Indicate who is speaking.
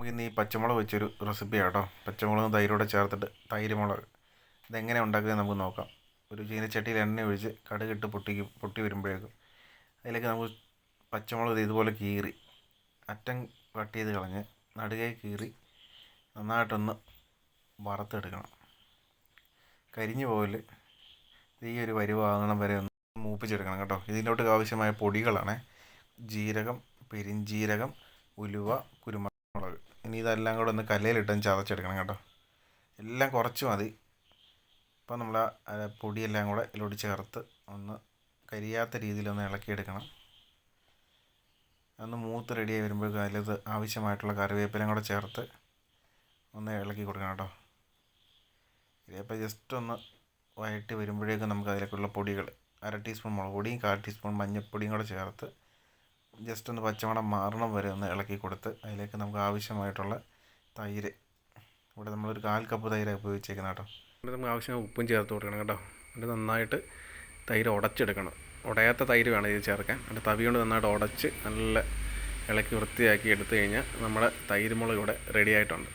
Speaker 1: നമുക്കിന്ന് ഈ പച്ചമുളക് വെച്ചൊരു റെസിപ്പി കേട്ടോ പച്ചമുളകും തൈരോടെ ചേർത്തിട്ട് തൈര് മുളക്. ഇതെങ്ങനെ ഉണ്ടാക്കുന്നത് നമുക്ക് നോക്കാം. ഒരു ചീനച്ചട്ടിയിൽ എണ്ണ ഒഴിച്ച് കടുകിട്ട് പൊട്ടിക്കും പൊട്ടി വരുമ്പോഴേക്കും അതിലേക്ക് നമുക്ക് പച്ചമുളക് ഇതുപോലെ കീറി അറ്റം കട്ട് ചെയ്ത് കളഞ്ഞ് നടുകെ കീറി നന്നായിട്ടൊന്ന് വറുത്തെടുക്കണം. കരിഞ്ഞു പോകൽ ഈ ഒരു വരുവാകണം വരെ ഒന്ന് മൂപ്പിച്ചെടുക്കണം കേട്ടോ. ഇതിലോട്ട് ആവശ്യമായ പൊടികളാണ് ജീരകം പെരിഞ്ജീരകം ഉലുവ കുരുമുളക്. ഇനി ഇതെല്ലാം കൂടെ ഒന്ന് കല്ലിലിട്ടൊന്ന് ചതച്ചെടുക്കണം കേട്ടോ. എല്ലാം കുറച്ച് മതി. അപ്പോൾ നമ്മൾ പൊടിയെല്ലാം കൂടെ ഇതിലോട്ട് ചേർത്ത് ഒന്ന് കരിയാത്ത രീതിയിൽ ഒന്ന് ഇളക്കിയെടുക്കണം. ഒന്ന് മൂത്ത് റെഡിയായി വരുമ്പോഴേക്കും അതിലത് ആവശ്യമായിട്ടുള്ള കറിവേപ്പിലയും കൂടെ ചേർത്ത് ഒന്ന് ഇളക്കി കൊടുക്കണം കേട്ടോ. ഇതിപ്പോൾ ജസ്റ്റ് ഒന്ന് വഴറ്റി വരുമ്പോഴേക്കും നമുക്ക് അതിലേക്കുള്ള പൊടികൾ അര ടീസ്പൂൺ മുളക് പൊടിയും കാൽ ടീസ്പൂൺ മഞ്ഞൾപ്പൊടിയും കൂടെ ചേർത്ത് ജസ്റ്റ് ഒന്ന് പച്ചമണം മാറണം വരെ ഒന്ന് ഇളക്കി കൊടുത്ത് അതിലേക്ക് നമുക്ക് ആവശ്യമായിട്ടുള്ള തൈര്. ഇവിടെ നമ്മളൊരു കാൽ കപ്പ് തൈരാണ് ഉപയോഗിച്ചേക്കുന്നത് കേട്ടോ. എന്നിട്ട് നമുക്ക് ആവശ്യമായ ഉപ്പും ചേർത്ത് കൊടുക്കണം കേട്ടോ. എന്നിട്ട് നന്നായിട്ട് തൈര് ഉടച്ചെടുക്കണം. ഉടയാത്ത തൈര് വേണം ഇത് ചേർക്കാൻ. എന്നിട്ട് തവി കൊണ്ട് നന്നായിട്ട് ഉടച്ച് നല്ല ഇളക്കി വൃത്തിയാക്കി എടുത്തു കഴിഞ്ഞാൽ നമ്മുടെ തൈര് മുളക് ഇവിടെ റെഡി ആയിട്ടുണ്ട്.